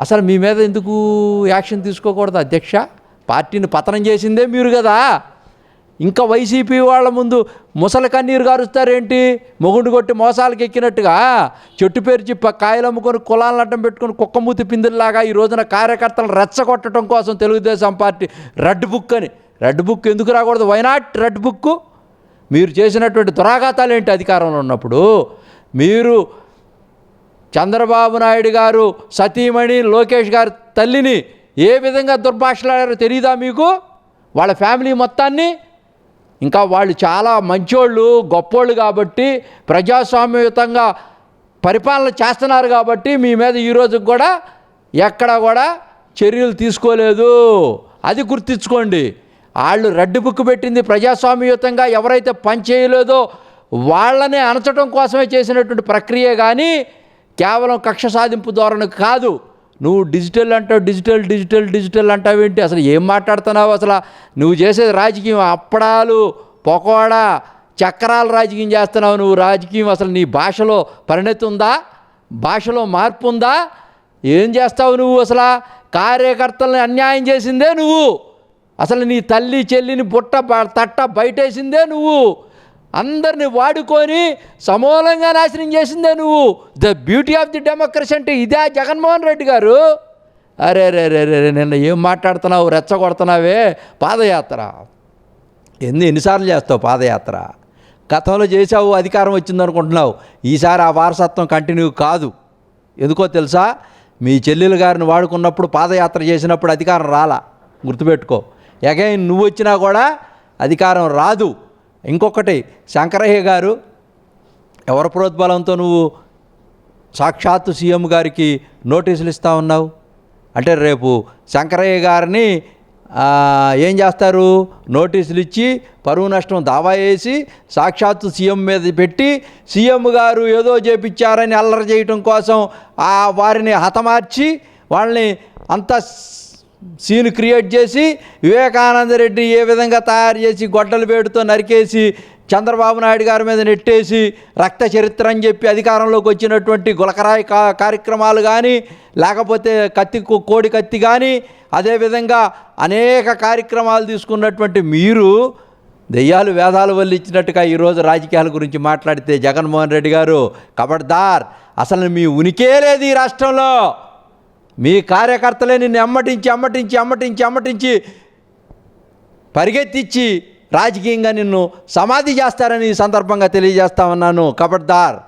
అసలు మీ మీద ఎందుకు యాక్షన్ తీసుకోకూడదు అధ్యక్ష? పార్టీని పతనం చేసిందే మీరు కదా. ఇంకా వైసీపీ వాళ్ళ ముందు ముసలి కన్నీరు గారుస్తారేంటి? మొగుడు కొట్టి మోసాలకు ఎక్కినట్టుగా? చెట్టు పేర్చి ప- కాయలు అమ్ముకొని కులాలను అడ్డం పెట్టుకొని కుక్కమూతి పిందుల్లాగా ఈ రోజున కార్యకర్తలు రెచ్చగొట్టడం కోసం తెలుగుదేశం పార్టీ రెడ్ బుక్ అని. రెడ్ బుక్ ఎందుకు రాకూడదు? వైనాట్ రెడ్ బుక్ మీరు చేసినటువంటి దురాఘాతాలు ఏంటి అధికారంలో ఉన్నప్పుడు? మీరు చంద్రబాబు నాయుడు గారు సతీమణి లోకేష్ గారి తల్లిని ఏ విధంగా దుర్భాషలాడారో తెలియదా మీకు? వాళ్ళ ఫ్యామిలీ మొత్తాన్ని? ఇంకా వాళ్ళు చాలా మంచోళ్ళు గొప్పోళ్ళు కాబట్టి ప్రజాస్వామ్యయుతంగా పరిపాలన చేస్తున్నారు కాబట్టి మీ మీద ఈరోజు కూడా ఎక్కడ కూడా చర్యలు తీసుకోలేదు. అది గుర్తించుకోండి. వాళ్ళు రెడ్ బుక్ పెట్టింది ప్రజాస్వామ్యయుతంగా ఎవరైతే పని చేయలేదో వాళ్ళనే అణచడం కోసమే చేసినటువంటి ప్రక్రియ కానీ కేవలం కక్ష సాధింపు ధోరణి కాదు. నువ్వు డిజిటల్ అంటావు డిజిటల్ డిజిటల్ డిజిటల్ అంటావేంటి అసలు ఏం మాట్లాడుతున్నావు అసలు? నువ్వు చేసేది రాజకీయం అప్పడాలు పకోడా చక్రాల రాజకీయం చేస్తున్నావు నువ్వు. రాజకీయం అసలు నీ భాషలో పరిణతి ఉందా? భాషలో మార్పు ఉందా? ఏం చేస్తావు నువ్వు అసలు? కార్యకర్తల్ని అన్యాయం చేసిందే నువ్వు. అసలు నీ తల్లి చెల్లిని బుట్ట తట్ట బయటేసిందే నువ్వు. అందరిని వాడుకొని సమూలంగా నాశనం చేసిందే నువ్వు. The beauty of the democracy అంటే ఇదే జగన్మోహన్ రెడ్డి గారు. అరే రే రే రే నిన్న ఏం మాట్లాడుతున్నావు? రెచ్చగొడుతున్నావే? పాదయాత్ర. ఎన్ని ఎన్నిసార్లు చేస్తావు పాదయాత్ర? గతంలో చేసావు అధికారం వచ్చిందనుకుంటున్నావు ఈసారి ఆ వారసత్వం కంటిన్యూ కాదు. ఎందుకో తెలుసా? మీ చెల్లెలు గారిని వాడుకున్నప్పుడు పాదయాత్ర చేసినప్పుడు అధికారం రాలా. గుర్తుపెట్టుకో. ఎగైన్ నువ్వు వచ్చినా కూడా అధికారం రాదు. ఇంకొకటి శంకరయ్య గారు ఎవరి ప్రోద్బలంతో నువ్వు సాక్షాత్తు సీఎం గారికి నోటీసులు ఇస్తా ఉన్నావు? అంటే రేపు శంకరయ్య గారిని ఏం చేస్తారు? నోటీసులు ఇచ్చి పరువు నష్టం దావా వేసి సాక్షాత్తు సీఎం మీద పెట్టి సీఎం గారు ఏదో చేపించారని అల్లరి చేయటం కోసం ఆ వారిని హతమార్చి వాళ్ళని అంత సీన్ క్రియేట్ చేసి వివేకానంద రెడ్డి ఏ విధంగా తయారు చేసి గొడ్డలు పేడుతో నరికేసి చంద్రబాబు నాయుడు గారి మీద నెట్టేసి రక్త చరిత్ర అని చెప్పి అధికారంలోకి వచ్చినటువంటి గులకరాయి కా కార్యక్రమాలు కానీ లేకపోతే కత్తి కోడి కత్తి కానీ అదేవిధంగా అనేక కార్యక్రమాలు తీసుకున్నటువంటి మీరు దెయ్యాలు వేదాలు వల్లిచ్చినట్టుగా ఈరోజు రాజకీయాల గురించి మాట్లాడితే జగన్మోహన్ రెడ్డి గారు కబడ్దార్ అసలు మీ ఉనికే లేదు ఈ రాష్ట్రంలో. మీ కార్యకర్తలే నిన్ను అమ్మటించి అమ్మటించి అమ్మటించి అమ్మటించి పరిగెత్తిచ్చి రాజకీయంగా నిన్ను సమాధి చేస్తారని ఈ సందర్భంగా తెలియజేస్తా ఉన్నాను. కబడ్దార్.